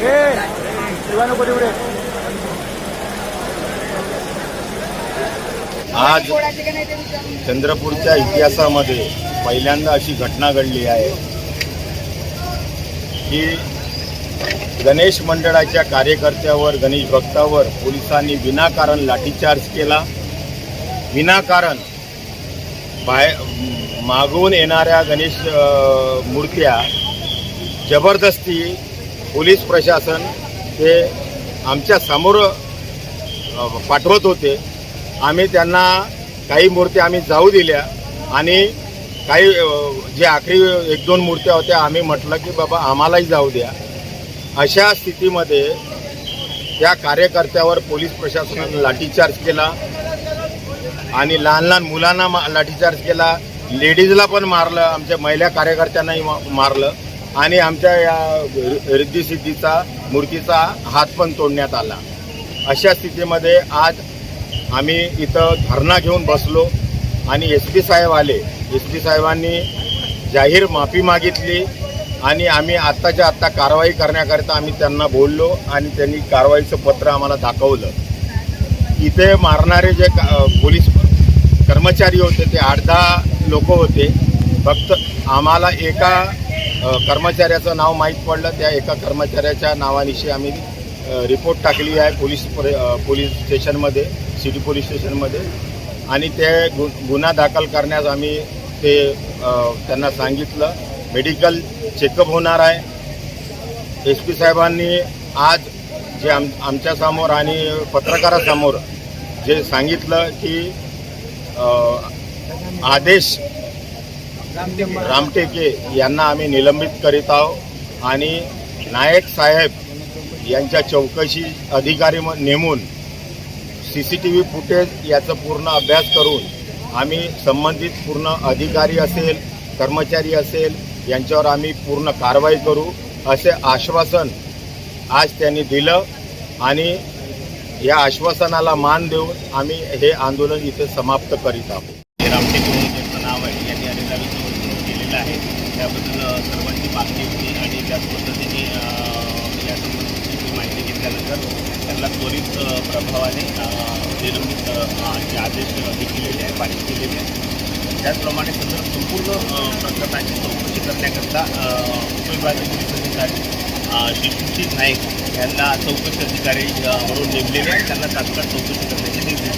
¡Eh! ¡Iván, no puede आज चंद्रपूरच्या इतिहासामध्ये पहिल्यांदा अशी घटना घडली आहे की गणेश मंडळाच्या कार्यकर्त्यावर गणेश भक्तावर पोलिसांनी विनाकारण लाठीचार्ज केला. विनाकारण बाहेर मागून येणाऱ्या गणेश मूर्त्या जबरदस्ती पोलीस प्रशासन हे आमच्यासमोर पाठवत होते. आम्ही त्यांना काही मूर्त्या आम्ही जाऊ दिल्या आणि काही जे आखरी एक दोन मूर्त्या होत्या आम्ही म्हटलं की बाबा आम्हालाही जाऊ द्या. अशा स्थितीमध्ये त्या कार्यकर्त्यावर पोलीस प्रशासनानं लाठीचार्ज केला आणि लहान लहान मुलांना मा- लाठीचार्ज केला. लेडीजला पण मारलं आमच्या महिला कार्यकर्त्यांनाही मारलं आणि आमच्या या रिद्धिसिद्धीचा मूर्तीचा हात पण तोडण्यात आला. अशा स्थितीमध्ये आज आम्ही इथं धरणा घेऊन बसलो आणि एस पी साहेब आले. एस पी साहेबांनी जाहीर माफी मागितली आणि आम्ही आत्ताच्या आत्ता कारवाई करण्याकरिता आम्ही त्यांना बोललो आणि त्यांनी कारवाईचं पत्र आम्हाला दाखवलं. इथे मारणारे जे का- पोलीस कर्मचारी होते ते आठ दहा लोक होते. फक्त आम्हाला एका कर्मचाऱ्याचं नाव माहीत पडलं. त्या एका कर्मचाऱ्याच्या नावानिशी आम्ही रिपोर्ट टाकली आहे पोलीस पर- पोलीस स्टेशनमध्ये. सिटी पोलीस स्टेशनमध्ये आणि ते गु गुन्हा दाखल करण्यास आम्ही ते त्यांना सांगितलं. मेडिकल चेकअप होणार आहे. एस पी साहेबांनी आज जे आम आमच्यासमोर आणि पत्रकारासमोर जे सांगितलं की आदेश रामटेके यांना आम्ही निलंबित करीत आहोत आणि नायक साहेब यांच्या चौकशी अधिकारी म- नेमून C C T V footage याचा पूर्ण अभ्यास करून आम्ही संबंधित पूर्ण अधिकारी असेल कर्मचारी असेल यांच्यावर आम्ही पूर्ण कारवाई करू असे आश्वासन आज त्यांनी दिलं आणि या आश्वासनाला मान देऊन आम्ही हे आंदोलन इथे समाप्त करीत आहोत. त्यांचं नाव आहे यांनी अनेकदा केलेलं आहे. त्याबद्दल सर्वांची मागणी होती आणि त्याच पद्धतीने अ, या संबंधीची माहिती घेतल्यानंतर त्यांना त्वरित प्रभावाने अ, निलंबित आदेश केलेले आहे पारित केलेले आहे. त्याचप्रमाणे सदर संपूर्ण प्रकरणाची चौकशी करण्याकरता उपविभागीय पोलीस अधिकारी अ, नाईक यांना चौकशी अधिकारी म्हणून नेमलेले आहे. त्यांना तात्काळ चौकशी करण्याचे निर्देश